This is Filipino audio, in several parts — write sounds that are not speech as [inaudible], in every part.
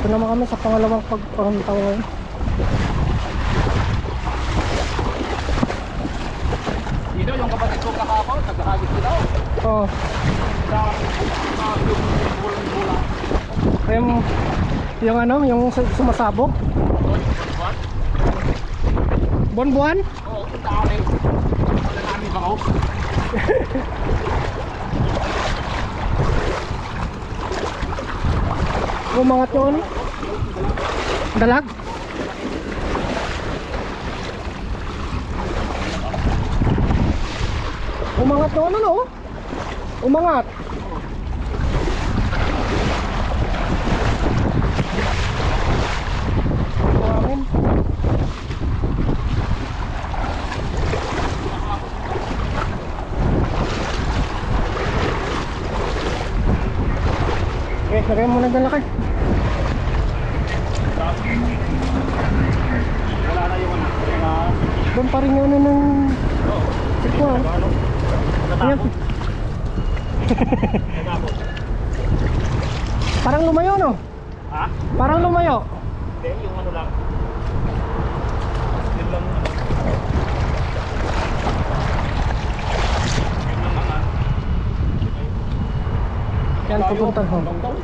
Ito naman kami sa pangalawang pagpahantaw ngayon. Dito yung kapatid ko kakapon, nagkakagit ko daw. Oo. Yung. Yung, yung ano, yung su- sumasabog. Buwan-buwan. Oo, ang dami. Wala namin bangaw. Umangat yung ano. Dalag. Umangat yung ano no? Umangat. Okay, lagay mo na dyan. Wala na yung ano. Yung ah, Doon pa rin yung ano ng Oo. siko ah. Ano? Ayan. Natapos. Natapos. Parang lumayo no? Ha? Parang lumayo. Hindi, yung ano lang. Yun lang. ano. Yun lang ang ano. Yan, pupunta ho. Tongtong.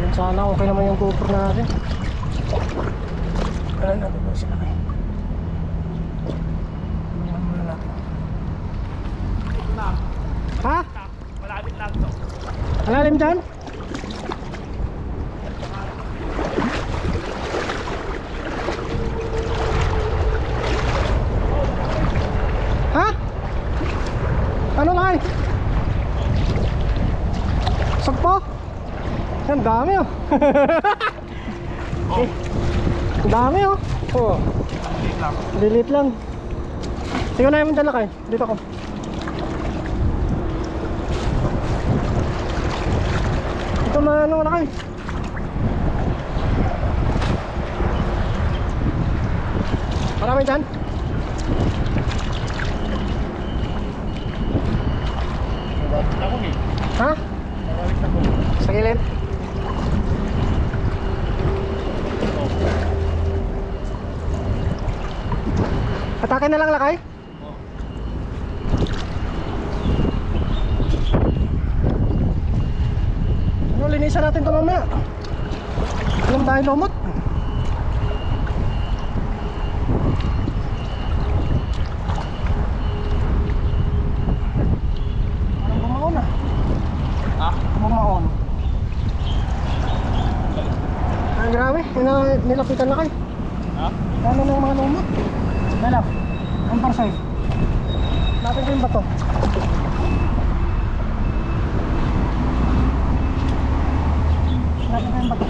Yan sana okay naman yung GoPro natin. Kaya natin yung sila kayo. Ha? Malapit lang to. Alalim dyan? Ha? Ano lang? Sagpo? Yan, dami oh. Oh. Dami oh. Oo. Maliit lang. Lilit lang. Sige na yung dala kayo. Dito ko. Ito na ano na kayo. Marami dyan? Eh. Ha? Eh. Sa gilid? Atake na lang lakay? Oh. Ano, linisan natin ito mamaya. Alam tayo lumot. Ah. Nilapitan na kayo. Ha? Ano na yung mga lumot? Lalap, ang parsay. Natin ko yung bato. Natin ko yung bato.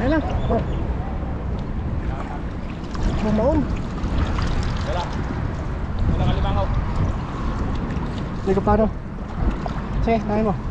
Ayun lang. Oh. Bumaon. Wala. Wala kalimangaw. Hindi ko paano. Sige, mo.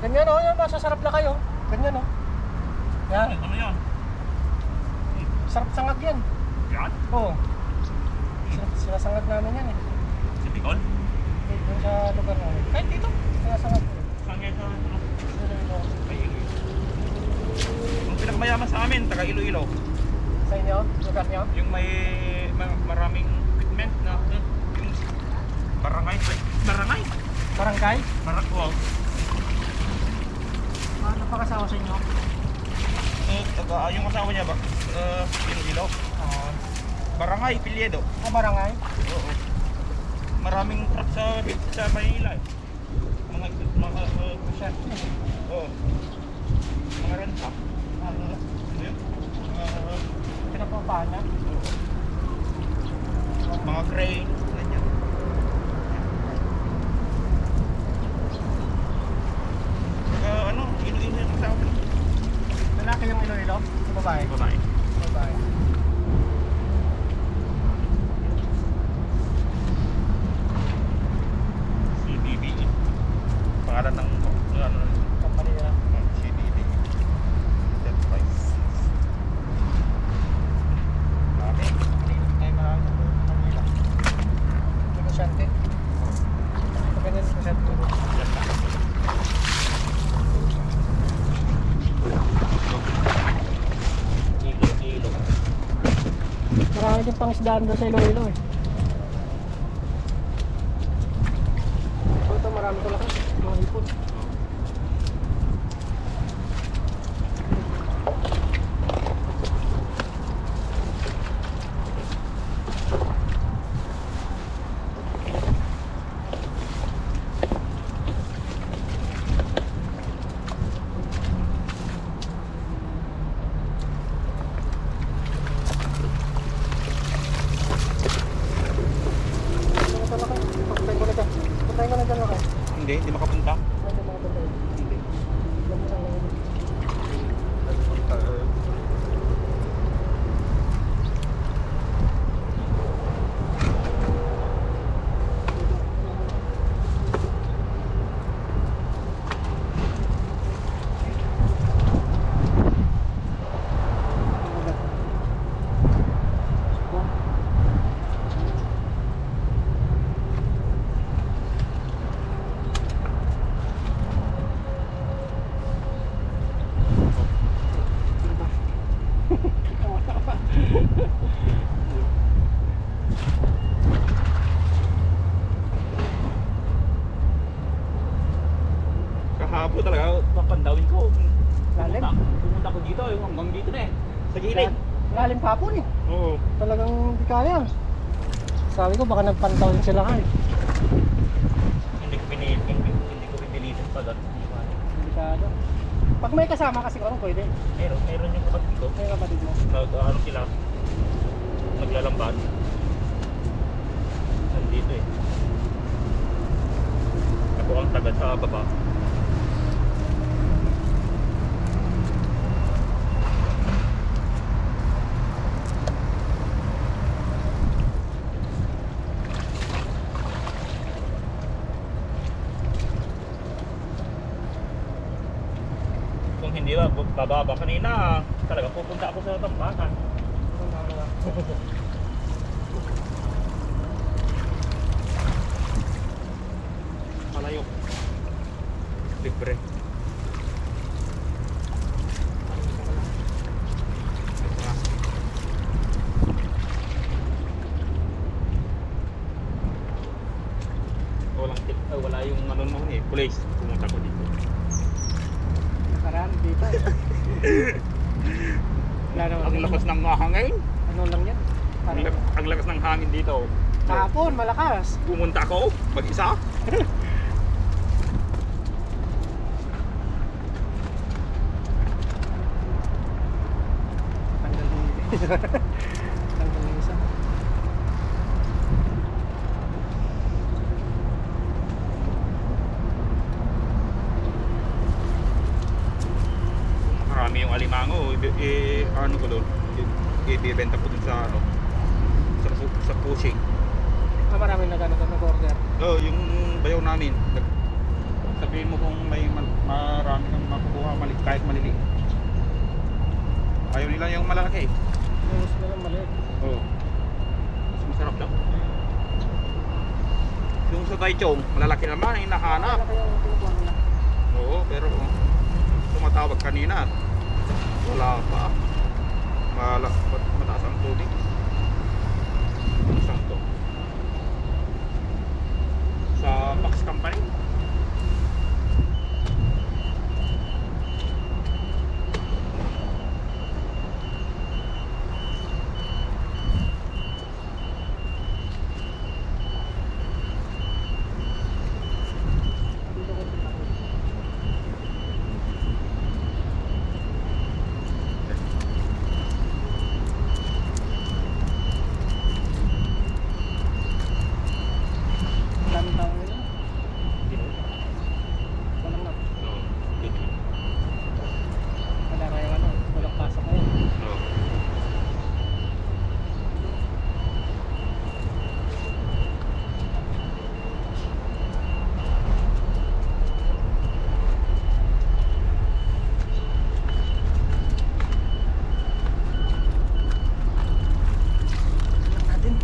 Masasarap na kayo. Ganyan oh. Yan. Ano yan? Sarap sangag yan. Yan? Oo. Sin- Sinasangag namin yan eh. Si Bicol? Doon sa lugar namin. Kahit dito. Sinasangag. Saan yan sa ano? May Iloilo. Yung pinakamayaman sa amin, taga Iloilo. Sa inyo? Lugar nyo? Yung may ma- maraming equipment na yung barangay. Barangay? Barangay? Barang wow. Ano pa kasama sa inyo? Eh, taga, yung asawa niya ba? Uh, Iloilo. Ah, Barangay, Piliedo. ah, barangay? Oo. Maraming truck sa sa Manila eh. Mga mga uh, Chef. Oo. Mga renta. Ano yun? Mga, uh, Pinapapahan niya? mga crane. Ganyan. Saka ano, ino-ino yung asawa ko. Lalaki yung Iloilo? O babae? Babae. Babae. CBB. Pangalan ng ano, Company nila. CBB. Set price. Dami. Ay, marami sa Manila. Negosyante. Pag ganyan negosyante. Yan lang. Kilo, kilo. Pang isdaan doon sa Iloilo eh. Ito marami talaga. Mga hipon. Ano talaga? Pagkain ko na dyan. Pagkain ko na dyan ako. Hindi, hindi makapunta. Ano mga banda yun? Hindi. Alam mo lang yun. Kahapon talaga, papandawin ko. Lalim? Pumunta, pumunta ko dito, yung hanggang dito na eh. Sa gilid. Lalim kapon eh. Oo. Talagang di kaya. Sabi ko baka nagpantaw din sila kay. Hindi ko pinilit, hindi, hindi ko pipilitin pa doon. Delikado. Pag may kasama kasi ko pwede. Meron, meron yung kapatid ko. May kapatid mo. Nag, ano sila, naglalamban. Nandito eh. Ako ang taga sa baba. Kung hindi ba, bababa kanina, talaga pupunta ako sa tambakan. Malayo. Libre. Walang tip, eh, ano mo eh, police. Pumunta ko dito. Nakaraan dito eh. [laughs] Wala naman. Ang lakas ng hangin. Ano lang yan? Ang, lak- ang lakas ng hangin dito. kahapon, malakas. Pumunta ako, mag-isa. [laughs] Tanggal din. [laughs] Tanggal ng isa. Marami yung alimango. I, i- ano ko doon? I- Ibibenta ko dun sa ano? Sa, pu- sa pushing. Ah, maraming nagano doon, nag-order. Oh, yung bayaw namin. Nag, Sabihin mo kung may ma- marami kang makukuha mali kahit maliliit. Ayaw nila yung malalaki. Na lang maliit. Oo. Mas masarap daw. Yung sa Taichung, malalaki naman, hinahanap. Nila. Oo, pero tumatawag kanina. Wala pa. Mala, mat- mataas ang tubig. Saan to? Sa Box Company. Dito ko pinakot. Ang daming tao nila. Walang na. Oo. Wala kayong ano. Walang pasok ngayon. Oo. natin.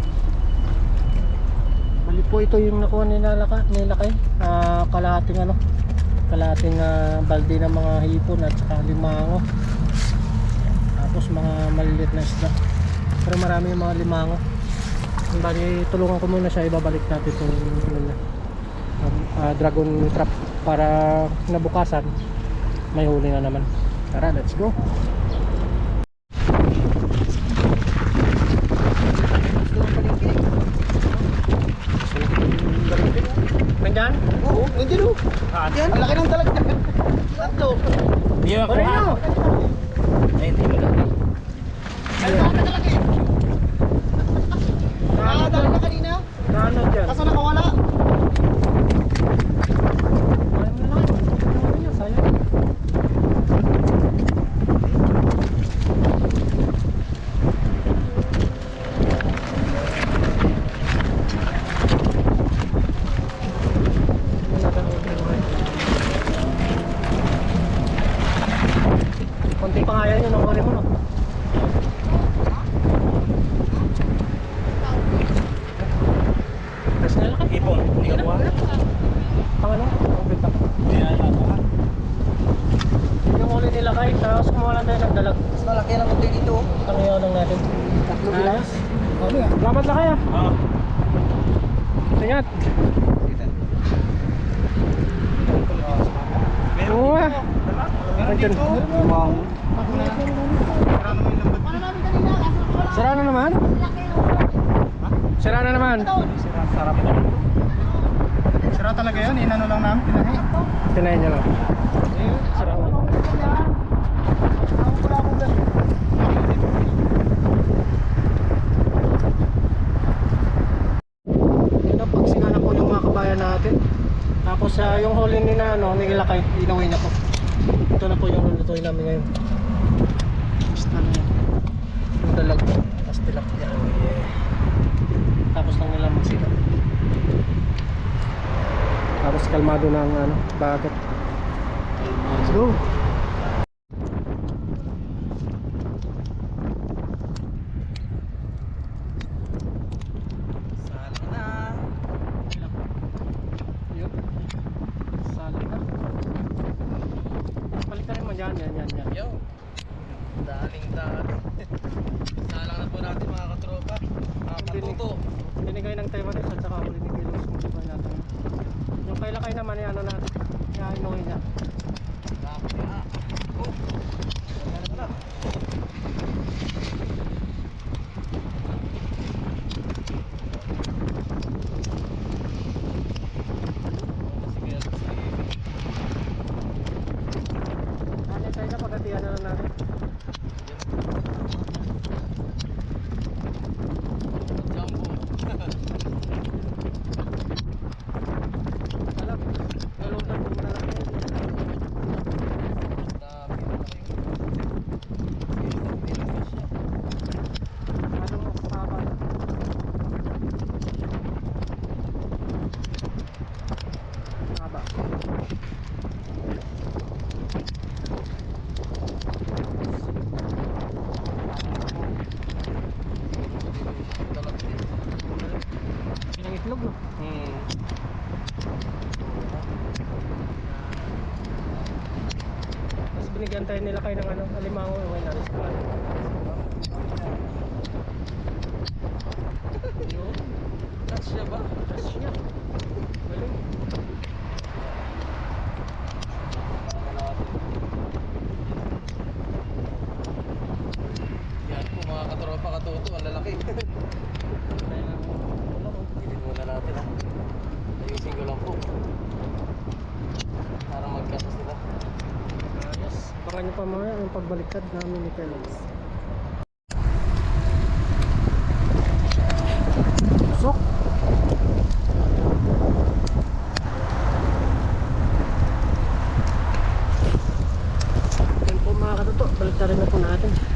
Bali po ito yung nakuha ni Nalaka, ni Lakay. Ah, kalahating ano, kalahating ah, balde ng mga hipon at saka limango. Tapos mga maliliit na isda. Pero marami yung mga limango. Bali, tulungan ko muna siya, ibabalik natin itong ah, dragon trap para nabukasan may huli na naman. Tara, let's go. Nandyan? Oo, nandiyan o. Ah, Yan, ang laki ng talag niya. Tatlo. Hindi ako Moreno! Ay, hindi mo lang. Ay, baka nakalaki. Nakakadala na kanina. Ano dyan? Kaso nakawala. Ayaw na lang. Ayaw niya, sayang. Konti pa nga yan yun, ang huli mo no? Tapos na lang Ipon, hindi ka buha. Ano? Ang benta ko. Yung huli nila kay, tapos kumuha lang tayo ng dalag. Mas malaki ng konti dito. Tangiyaw lang natin. Tatlo bilang. Ayos. Okay, salamat na kaya. Ah. Ingat. Oo. Meron dito. Wow. Marami yung lambat. Paano namin kanina? Kaso nakawala. Sira na naman. Sira na naman. Sira, sarap ito. Sira talaga yun, inano lang namin, pinahi. Tinayin niya lang. Sira na. Ako wala akong ganun. Ito pag sinana po yung mga kabayan natin. Tapos ah, yung huli ni na ano, ni Ilakay, inaway na po. Ito na po yung lulutuin namin ngayon. Basta na yan. Yung dalag po. Tapos tilapia. Tapos lang nila magsikat. Tapos kalmado ng ano, bagat. Let's go! Sali na. Yun. Sali ka. Palikarin mo dyan, yan, yan, yan. Yo. Daling daling. Salang na po natin mga katropa. Mga katuto. Binigay ng Taiwanese at saka huli ni Kilos kung di natin. Yung kay Lakay naman, ano natin, iainuhin niya. Bakit no? Hmm. Tayo nila kayo ng ano, alimango, okay na rin Yun. Touch siya ba? Tapos niya. Galing. Yan po mga katropa katuto, ang lalaki. Kaya nga, wala ko. Pilin muna natin ha. Ayusin ko lang po. Para magkasa sila. Ayos. Baka nyo pa pagbaliktad namin ni Kellogg's. Sok! Yan po mga katuto, baliktarin na po natin.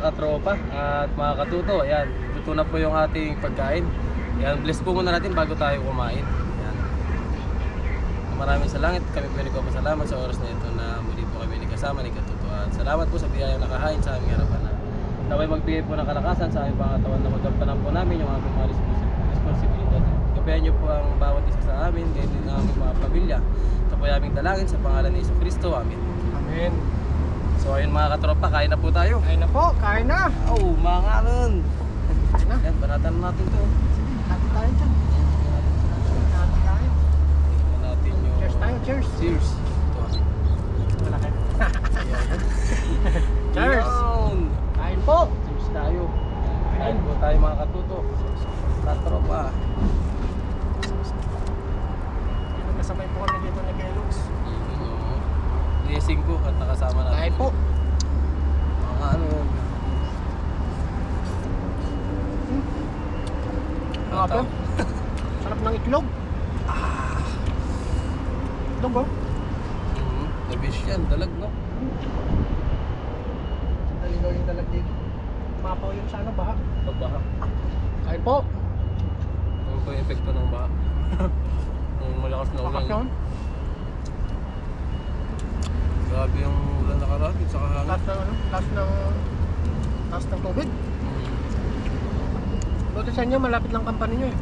Katropa at mga katuto, ayan, luto na po yung ating pagkain. Ayan, bless po muna natin bago tayo kumain. Ayan. Maraming salamat, kami po nagpapasalamat sa oras na ito na muli po kami nagkasama ni Katuto. At salamat po sa biyayang nakahain sa aming harapan na naway magbigay po ng kalakasan sa aming pangatawan na magampanan po namin yung aming mga responsi- responsibilidad. Gabayan niyo po ang bawat isa sa amin, gayon din ang aming mga pamilya. Ito po aming dalangin sa pangalan ni Iso Kristo. Amen. Amen. So ayun mga katropa, kain na po tayo. Kain na po, kain na. Oh, mga karon. Kain na. Yan, banatan na natin to. Hati tayo dyan. Hati tayo. Tingnan natin yung... Cheers tayo, cheers. Cheers. Ito. Malaki. Ayan. [laughs] Cheers. Yun. Kain po. Cheers tayo. Kain po tayo mga katuto. Sa tropa. Kasabay po kami dito ni Kellogg's. Yun o. Blessing po at nakasama natin. Kain po. Mga ano yun. Grabe. Sarap ng itlog. Itlog oh. Mm, the fish yan, dalag no? Daligaw yung dalag dito. Mapaw yun sa ano ba? Pagbaha. Kain po. Ano po yung epekto ng baha? [laughs] Yung malakas na ulan. Bakas yun. Grabe yung ulan nakaraan. Saka hangin. Last ng ano? Last ng... Last ng tubig. Mm. Buti sa inyo, malapit lang company nyo eh.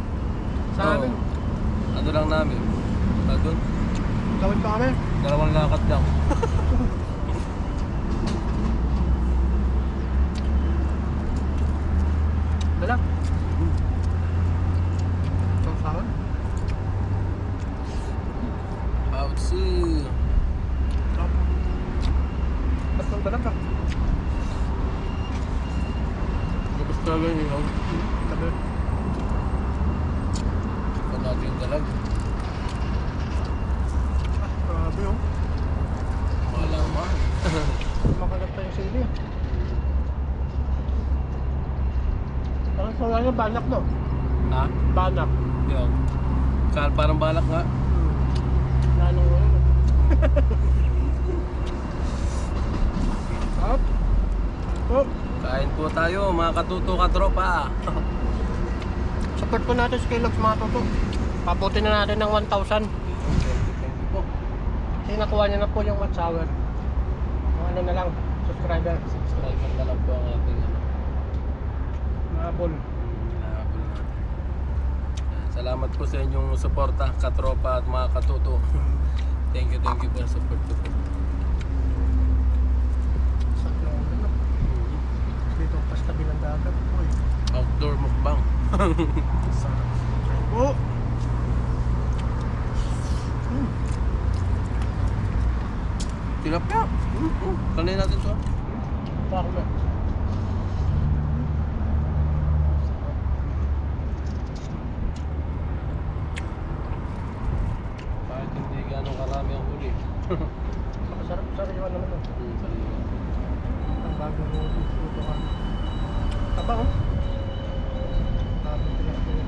Sa Oo. amin. Ano lang namin? Ah, doon? Gawin pa kami. Dalawang lakad lang. [laughs] Dala. Ang sahod. Outsi. Ba't ang dala ka? Tapos talaga yun yung Tabi. Ikaw natin yung dalag. Ah, grabe oh. Malaman. Makagat pa yung sili. Parang sa wala banak no? ha? Banak. Yun. Kal parang balak nga. Hmm. Lalong ano. [laughs] Up. Oh, Kain po tayo mga katuto katropa. [laughs] support po natin si Kellogg's mga toto. Pabuti na natin ng 1,000. Thank you po. Kasi nakuha niya na po yung watch hour. Yung ano na lang, subscriber. Subscriber na lang po ang ating ano. Mahabol. Salamat po sa inyong suporta, katropa at mga katuto. [laughs] thank you, thank you for support po. Dito pas tabi ng dagat. Uy. Outdoor mukbang. [laughs] Oh. Hmm. Tilapia. Mm, mm. Kanay natin to. Parang na. Kahit hindi gano'ng karami ang huli. Masarap sariwa naman. oh. Mm, sariwa. Ang bago mo dito ka. Taba oh. Tapos tinapin.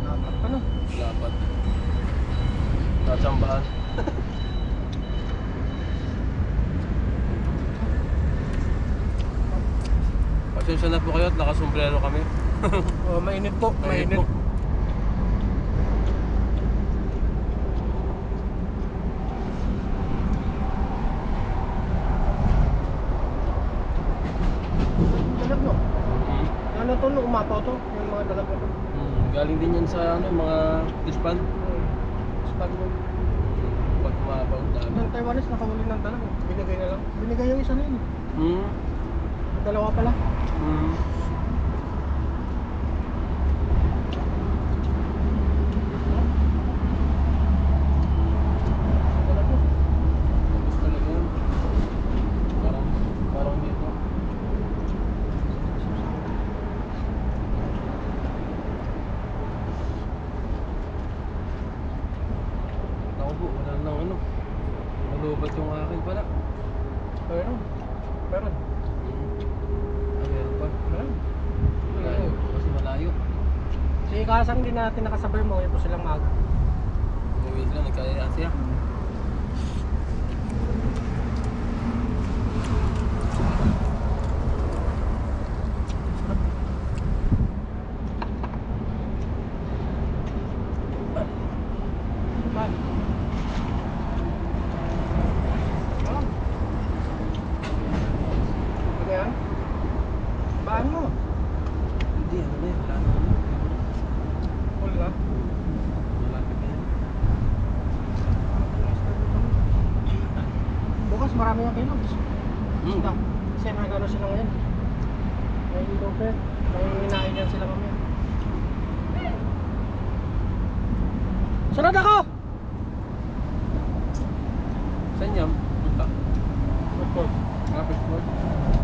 Dapat pa no. Dapat. Natsambahan. [laughs] Pasensya na po kayo at nakasombrero kami. Oh, mainit po. Mainit Mainit. po. Dalag no. Mm. Ano to no? Umapaw to. Yung mga dalag na to. Mm, Galing din yan sa ano, mga disband. Hmm. Spag mo. Pag mabaw dami. Ng Taiwanese nakahuli ng dalag. oh. Binigay na lang. Binigay yung isa na yun. Mm. Dalawa pala. Mm. Dalag mo. Tapos talaga yun. Parang, parang dito. Ako po, wala nang ano. Malubat yung akin pala. Meron. Meron. Ah, meron pa. Meron. Malayo. Kasi malayo. Si Kasang din natin nakasabay mo. Ito silang mag. Uwi sila, nagkaya siya. Mag. Oh. Ano yan? Baan mo? Hindi, ano na yun. Wala na ano. Full na. Malapit na yan. Bukas marami yung kilogs. Hmm. Isda. Kasi may gano'n sila ngayon. May lope. May hinain yan sila mamaya. Sunod ako! Saan yan? Punta. Football. Mga fishball.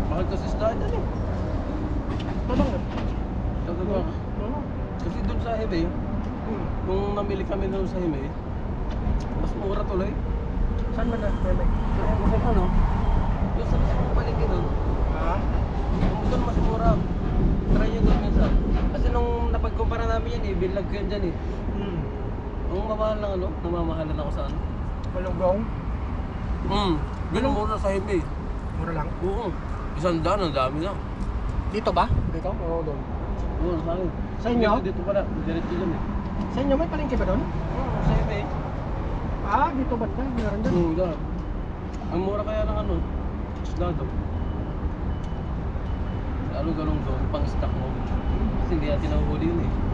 Mahal kasi isda dyan eh. Ito lang yun. Tagawa. Oo. Kasi doon sa eBay, Hmm. nung namili kami doon sa eBay, mas mura tuloy. Saan ba na? Bebe? Kasi ano, yung sa palengke doon, Ha? kung doon mas mura. Try nyo doon minsan. Kasi nung napagkumpara eh, binlag ko yan dyan eh. Hmm. Ang mamahal lang ano, namamahalan ako sa ano. Malugong. Hmm, ganun mura sa eBay. Mura lang. Oo, isang daan, ang dami na. Dito ba? Dito? Oo, doon. Oo, sa akin. Sa inyo? Dito, dito pala, diretso dyan eh. Sa inyo may palengke ba doon? Oo, sa eBay. Ah, dito ba? Meron doon. Hmm, daan. Ang mura kaya ng ano, daw. Lalo ganun doon, pang stock mo. Kasi hindi natin nahuhuli yun eh.